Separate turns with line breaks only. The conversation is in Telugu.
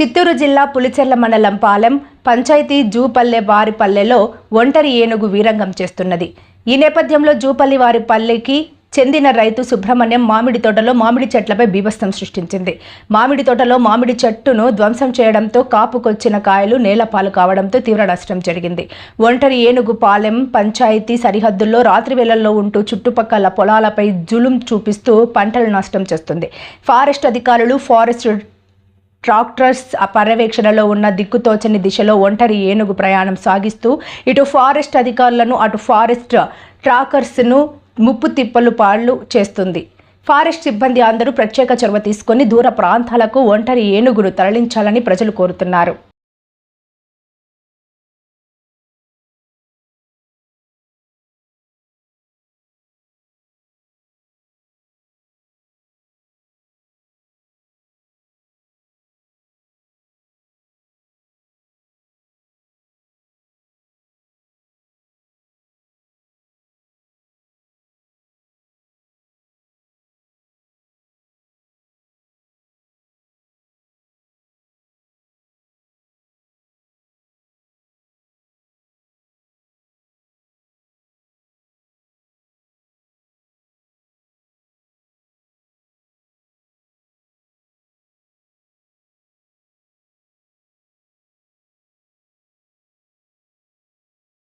చిత్తూరు జిల్లా పులిచెర్ల మండలం పాలెం పంచాయతీ జూపల్లె వారిపల్లెలో ఒంటరి ఏనుగు వీరంగం చేస్తున్నది. ఈ నేపథ్యంలో జూపల్లి వారి పల్లెకి చెందిన రైతు సుబ్రహ్మణ్యం మామిడి తోటలో మామిడి చెట్లపై బీభత్సం సృష్టించింది. మామిడి తోటలో మామిడి చెట్టును ధ్వంసం చేయడంతో కాపుకొచ్చిన కాయలు నేలపాలు కావడంతో తీవ్ర నష్టం జరిగింది. ఒంటరి ఏనుగు పాలెం పంచాయతీ సరిహద్దుల్లో రాత్రి వేళల్లో ఉంటూ చుట్టుపక్కల పొలాలపై జులుం చూపిస్తూ పంటలు నష్టం చేస్తుంది. ఫారెస్ట్ అధికారులు ఫారెస్ట్ ట్రాక్టర్స్ పర్యవేక్షణలో ఉన్న దిక్కుతోచని దిశలో ఒంటరి ఏనుగు ప్రయాణం సాగిస్తూ ఇటు ఫారెస్ట్ అధికారులను అటు ఫారెస్ట్ ట్రాకర్స్ను ముప్పు తిప్పలు పాళ్ళు చేస్తుంది. ఫారెస్ట్ సిబ్బంది అందరూ ప్రత్యేక చొరవ తీసుకొని దూర ప్రాంతాలకు ఒంటరి ఏనుగును తరలించాలని ప్రజలు కోరుతున్నారు.